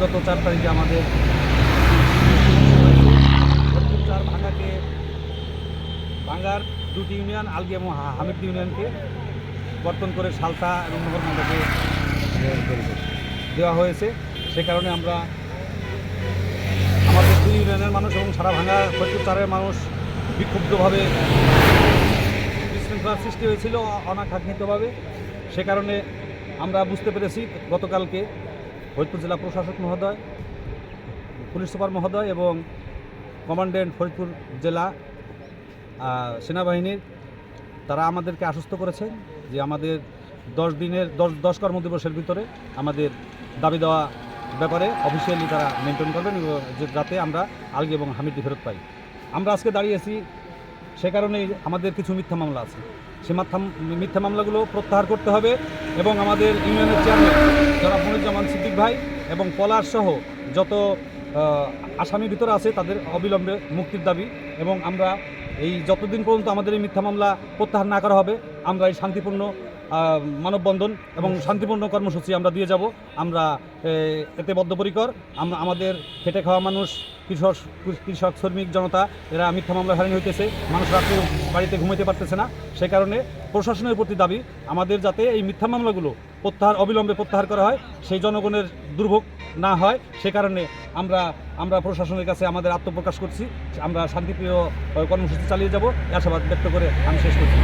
বিগত চার তারিখে আমাদের চার ভাঙাকে ভাঙ্গার দুটি ইউনিয়ন, আলগি এবং হামিদ ইউনিয়নকে বর্তন করে সালতা এবং নগরকান্দাকে দেওয়া হয়েছে। সে কারণে আমরা আমাদের দুই ইউনিয়নের মানুষ এবং সারা ভাঙ্গা হরিপুর চারের মানুষ বিক্ষুব্ধভাবে বিশৃঙ্খলার সৃষ্টি হয়েছিল অনাকাঙ্ক্ষিতভাবে। সে কারণে আমরা বুঝতে পেরেছি গতকালকে ফরিদপুর জেলা প্রশাসক মহোদয়, পুলিশ সুপার মহোদয় এবং কমান্ডেন্ট ফরিদপুর জেলা সেনাবাহিনীর, তারা আমাদেরকে আশ্বস্ত করেছেন যে আমাদের দশ দিনের, দশ দশ কর্মদিবসের ভিতরে আমাদের দাবি দেওয়া ব্যাপারে অফিসিয়ালি তারা মেনটেন করবেন যে যাতে আমরা আলগি এবং হামিদটি ফেরত পাই। আমরা আজকে দাঁড়িয়েছি সে কারণেই আমাদের কিছু মিথ্যা মামলা আছে। সে মাথা, মিথ্যা মামলাগুলো প্রত্যাহার করতে হবে এবং আমাদের ইউনিয়নের চেয়ারম্যান যারা মনিরুজ্জামান সিদ্দিক ভাই এবং পলাশ সহ যত আসামি ভিতরে আছে তাদের অবিলম্বে মুক্তির দাবি এবং আমরা এই যতদিন পর্যন্ত আমাদের এই মিথ্যা মামলা প্রত্যাহার না করা হবে, আমরা এই শান্তিপূর্ণ মানববন্ধন এবং শান্তিপূর্ণ কর্মসূচি আমরা দিয়ে যাব। আমরা এতে বদ্ধপরিকর, আমরা আমাদের খেটে খাওয়া মানুষ, কৃষক কৃষক, শ্রমিক, জনতা, এরা মিথ্যা মামলা হারিয়ে হইতেছে, মানুষ রাত্রে বাড়িতে ঘুমাইতে পারতেছে না। সে কারণে প্রশাসনের প্রতি দাবি, আমাদের যাতে এই মিথ্যা মামলাগুলো প্রত্যাহার, অবিলম্বে প্রত্যাহার করা হয়, সেই জনগণের দুর্ভোগ না হয়, সে কারণে আমরা আমরা প্রশাসনের কাছে আমাদের আত্মপ্রকাশ করছি, আমরা শান্তিপ্রিয় কর্মসূচি চালিয়ে যাব। আশাবাদ ব্যক্ত করে আমি শেষ করছি।